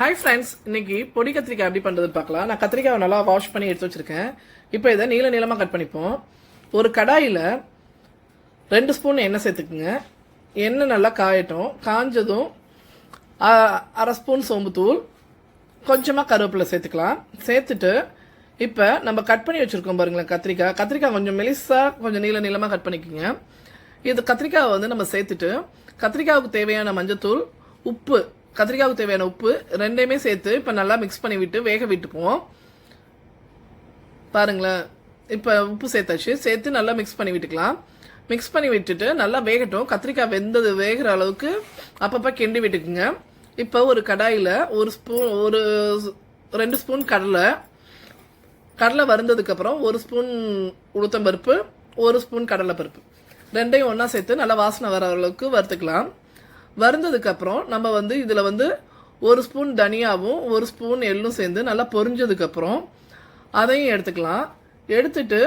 Hi friends இன்னைக்கு பொடி கத்திரிக்காய் எப்படி பண்ணுறதுன்னு பார்க்கலாம். நான் கத்திரிக்காவை நல்லா வாஷ் பண்ணி எடுத்து வச்சிருக்கேன். இப்போ இதை நீள நீளமாக கட் பண்ணிப்போம். ஒரு கடாயில் ரெண்டு ஸ்பூன் எண்ணெய் சேர்த்துக்குங்க. எண்ணெய் நல்லா காயட்டும். காஞ்சதும் அரை ஸ்பூன் சோம்புத்தூள். கொஞ்சமாக கருவேப்பிலை சேர்த்துக்கலாம். சேர்த்துட்டு இப்போ நம்ம கட் பண்ணி வச்சுருக்கோம் பாருங்களேன் கத்திரிக்காய். கத்திரிக்காய் கொஞ்சம் மெலிசாக கொஞ்சம் நீள நீளமாக கட் பண்ணிக்கோங்க. இது கத்திரிக்காயை வந்து நம்ம சேர்த்துட்டு கத்திரிக்காவுக்கு தேவையான மஞ்சத்தூள் உப்பு கத்திரிக்காவுக்கு தேவையான உப்பு ரெண்டையுமே சேர்த்து இப்போ நல்லா மிக்ஸ் பண்ணி விட்டு வேக விட்டுக்குவோம். பாருங்களேன். இப்போ உப்பு சேர்த்தாச்சு. சேர்த்து நல்லா மிக்ஸ் பண்ணி விட்டுக்கலாம். மிக்ஸ் பண்ணி விட்டுட்டு நல்லா வேகட்டும். கத்திரிக்காய் வெந்தது வேகிற அளவுக்கு அப்பப்போ கிண்டி விட்டுக்குங்க. இப்போ ஒரு கடாயில் ஒரு ஸ்பூன் ஒரு ரெண்டு ஸ்பூன் கடலை. கடலை வறுந்ததுக்கப்புறம் ஒரு ஸ்பூன் உளுத்தம்பருப்பு ஒரு ஸ்பூன் கடலைப்பருப்பு ரெண்டையும் ஒன்றா சேர்த்து நல்லா வாசனை வர அளவுக்கு வறுத்துக்கலாம். வறுந்ததுக்கப்புறம் நம்ம வந்து இதில் வந்து ஒரு ஸ்பூன் தனியாவும் ஒரு ஸ்பூன் எள்ளும் சேர்ந்து நல்லா பொரிஞ்சதுக்கப்புறம் அதையும் எடுத்துக்கலாம். எடுத்துட்டு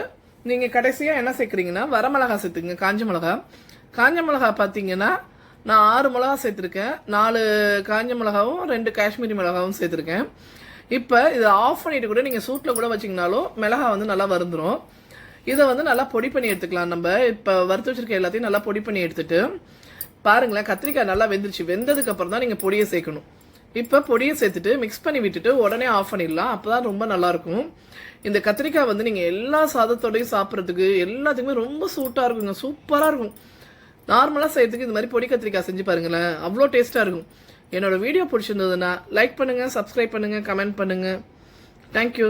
நீங்கள் கடைசியாக என்ன சேர்க்குறீங்கன்னா வரமிளகா சேர்த்துங்க காஞ்ச மிளகா காஞ்ச மிளகா பார்த்தீங்கன்னா நான் ஆறு மிளகா சேர்த்துருக்கேன். நாலு காஞ்ச மிளகாவும் ரெண்டு காஷ்மீரி மிளகாவும் சேர்த்துருக்கேன். இப்போ இதை ஆஃப் பண்ணிட்டு கூட நீங்கள் சூட்டில் கூட வச்சிங்கனாலும் மிளகா வந்து நல்லா வருந்துடும் இதை வந்து நல்லா பொடி பண்ணி எடுத்துக்கலாம் நம்ம. இப்போ வறுத்து வச்சிருக்க எல்லாத்தையும் நல்லா பொடி பண்ணி எடுத்துட்டு பாருங்களேன் கத்திரிக்காய் நல்லா வெந்துருச்சு. வெந்ததுக்கு அப்புறம் தான் நீங்கள் பொடியை சேர்க்கணும். இப்போ பொடியை சேர்த்துட்டு மிக்ஸ் பண்ணி விட்டுட்டு உடனே ஆஃப் பண்ணிடலாம். அப்போ தான் ரொம்ப நல்லாயிருக்கும் இந்த கத்திரிக்காய் வந்து நீங்கள் எல்லா சாதத்தோடையும் சாப்பிட்றதுக்கு எல்லாத்துக்குமே ரொம்ப சூட்டாக இருக்குங்க. சூப்பராக இருக்கும். நார்மலாக செய்கிறதுக்கு இந்த மாதிரி பொடி கத்திரிக்காய் செஞ்சு பாருங்களேன். அவ்வளோ டேஸ்ட்டாக இருக்கும். என்னோடய வீடியோ பிடிச்சிருந்ததுன்னா லைக் பண்ணுங்கள் சப்ஸ்கிரைப் பண்ணுங்கள் கமெண்ட் பண்ணுங்கள் தேங்க்யூ